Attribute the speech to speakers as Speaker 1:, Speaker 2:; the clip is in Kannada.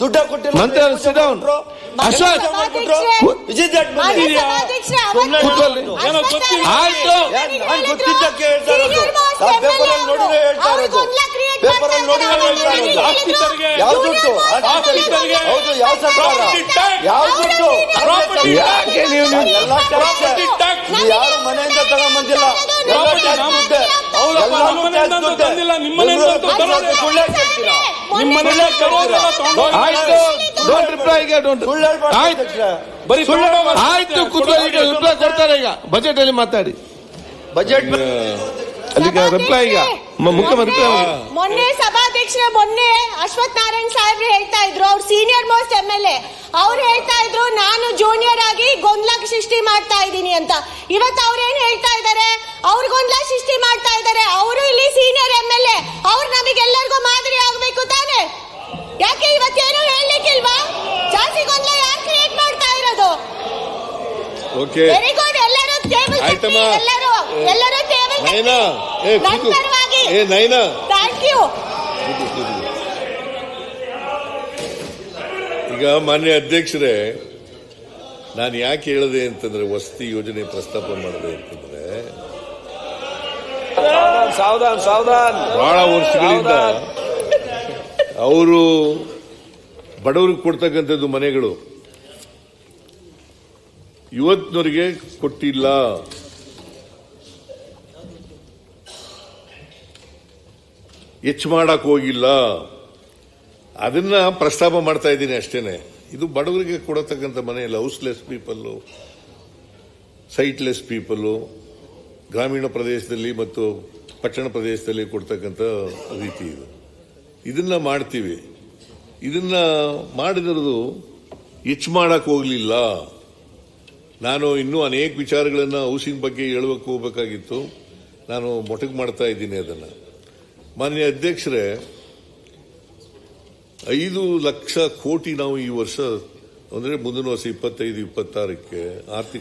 Speaker 1: ದುಡ್ಡ ಕೊಟ್ಟಿಲ್ಲ.
Speaker 2: sit down. ಆಯ್ತು.
Speaker 1: ನಾನು ಗೊತ್ತಿದ್ದಕ್ಕೆ ಹೇಳ್ತಾ ಇರೋದು. ನಾವು ಪೇಪರಲ್ಲಿ ನೋಡಿದ್ರೆ ಹೇಳ್ತಾ ಇರೋದು. ಪೇಪರಲ್ಲಿ ನೋಡಿದ್ರೆ ಹೇಳ್ತಾ ಇರೋದು. ಯಾವ ದುಡ್ಡು? ಹೌದು ಯಾವ ಸರ್ಕಾರ? ಯಾವ ದುಡ್ಡು?
Speaker 3: Property
Speaker 2: ಯಾಕೆ ನೀವು ನೀವು-
Speaker 1: ಎಲ್ಲ ಯಾರು ಮನೆಯಿಂದ ತಗೊಂಬಂದಿಲ್ಲ ಎಲ್ಲ ಟ್ಯಾಕ್ಸ್
Speaker 3: ನಮ್ಮ-
Speaker 1: ದುಡ್ಡೆ.
Speaker 3: ಹೌದಪ್ಪ, ನಮ್ಮ ಮನೆಯಿಂದ
Speaker 1: ಟ್ಯಾಕ್ಸ್ ದುಡ್ಡೆ.
Speaker 3: ತಂದಿಲ್ಲ, ನಿಮ್ಮ ಮನೆಯಿಂದ ಅಂತೂ
Speaker 1: ಬೆಂಗಳೂರು ಸುಳ್ಳು. ಹೇಳ್ತೀರಾ?
Speaker 2: ಆಯ್ತು. ರಿಪ್ಲೈ ಕೊಡ್ತಾರೆ ಈಗ ಬಜೆಟ್ ಅಲ್ಲಿ ಮಾತಾಡಿ.
Speaker 1: ಬಜೆಟ್
Speaker 2: ಅಲ್ಲಿಗೆ ರಿಪ್ಲೈ ಈಗ. ಮುಖ್ಯಮಂತ್ರಿ
Speaker 4: ಮೊನ್ನೆ ಸಭಾಧ್ಯಕ್ಷರ ಮೊನ್ನೆ ಅಶ್ವಥ್ ನಾರಾಯಣ್ ಸಾಹೇಬ್ರು ಹೇಳ್ತಾ ಇದ್ರು. ಅವ್ರು senior most M L A ಅವ್ರು ಹೇಳ್ತಾ ಇದ್ರು ನಾನು ಜೂನಿಯರ್ ಆಗಿ ಗೊಂದಲ ಸೃಷ್ಟಿ ಮಾಡ್ತಾ ಇದ್ದೀನಿ ಅಂತ. ಇವತ್ತು ಅವ್ರೇನ್ ಏನ್ ಹೇಳ್ತಾ ಇದ್ದಾರೆ ಅವ್ರು ಗೊಂದಲ ಸೃಷ್ಟಿ ಮಾಡ್ತಾ ಇದ್ದಾರೆ ಅವರು ಇಲ್ಲಿ ಸೀನಿಯರ್ ಎಂ ಎಲ್ ಎ ಅವ್ರು ನಮಗೆಲ್ಲರಿಗೂ ಮಾದರಿ ಆಗ್ಬೇಕು ತಾನೆ ಯಾಕೆ ಇವತ್ತೇನು ಹೇಳಲಿಕ್ಕಿಲ್ವಾ? ಜಾಸ್ತಿ ಗೊಂದಲ ಯಾಕೆ ಕ್ರಿಯೇಟ್ ಮಾಡ್ತಾ ಇರೋದು?
Speaker 5: ಓಕೆ
Speaker 4: ವೆರಿ ಗುಡ್ ಎಲ್ಲರೂ ಟೇಬಲ್
Speaker 5: ಆಯ್ತಮ್ಮ.
Speaker 4: ಎಲ್ಲರೂ ಎಲ್ಲರೂ ಟೇಬಲ್
Speaker 5: ನೈನಾ ಏ
Speaker 4: ನನ್ನ
Speaker 5: ಕೂತು
Speaker 4: ಪರವಾಗಿ.
Speaker 5: ಏ ನೈನಾ
Speaker 4: ಥ್ಯಾಂಕ್ ಯು
Speaker 5: ಈಗ ಮಾನ್ಯ ಅಧ್ಯಕ್ಷರೇ ನಾನು ಯಾಕೆ ಹೇಳಿದೆ ಅಂತಂದ್ರೆ ವಸತಿ ಯೋಜನೆ ಪ್ರಸ್ತಾಪ ಮಾಡಿದೆ ಅಂತಂದ್ರೆ
Speaker 1: ಸಾವಧಾನ್ ಸಾವಧಾನ್
Speaker 5: ಬಹಳ ವರ್ಷಗಳಿಂದ ಅವರು ಬಡವರಿಗೆ ಕೊಡ್ತಕ್ಕಂಥದ್ದು ಮನೆಗಳು. ಇವತ್ತಿನವರಿಗೆ ಕೊಟ್ಟಿಲ್ಲ. ಹೆಚ್ಚು ಮಾಡಕ್ ಹೋಗಿಲ್ಲ. ಅದನ್ನ ಪ್ರಸ್ತಾಪ ಮಾಡ್ತಾ ಇದ್ದೀನಿ ಅಷ್ಟೇನೆ. ಇದು ಬಡವರಿಗೆ ಕೊಡತಕ್ಕಂಥ ಮನೆಯಲ್ಲ ಹೌಸ್ಲೆಸ್ ಪೀಪಲ್ಲು ಸೈಟ್ಲೆಸ್ ಪೀಪಲ್ಲು ಗ್ರಾಮೀಣ ಪ್ರದೇಶದಲ್ಲಿ ಮತ್ತು ಪಟ್ಟಣ ಪ್ರದೇಶದಲ್ಲಿ ಕೊಡ್ತಕ್ಕಂಥ ರೀತಿ ಇದು. ಇದನ್ನ ಮಾಡ್ತೀವಿ. ಇದನ್ನ ಮಾಡಿದ್ರದು ಹೆಚ್ಚು ಮಾಡಕ್ ಹೋಗ್ಲಿಲ್ಲ. ನಾನು ಇನ್ನೂ ಅನೇಕ ವಿಚಾರಗಳನ್ನ ಹೌಸಿಂಗ್ ಬಗ್ಗೆ ಹೇಳಬೇಕು ಹೋಗಬೇಕಾಗಿತ್ತು. ನಾನು ಮೊಟಕ್ ಮಾಡ್ತಾ ಇದ್ದೀನಿ ಅದನ್ನ. ಮಾನ್ಯ ಅಧ್ಯಕ್ಷರೇ, ಐದು ಲಕ್ಷ ಕೋಟಿ ನಾವು ಈ ವರ್ಷ, ಅಂದ್ರೆ ಮುಂದಿನ ವರ್ಷ ಇಪ್ಪತ್ತೈದು, ಇಪ್ಪತ್ತಾರಕ್ಕೆ ಆರ್ಥಿಕ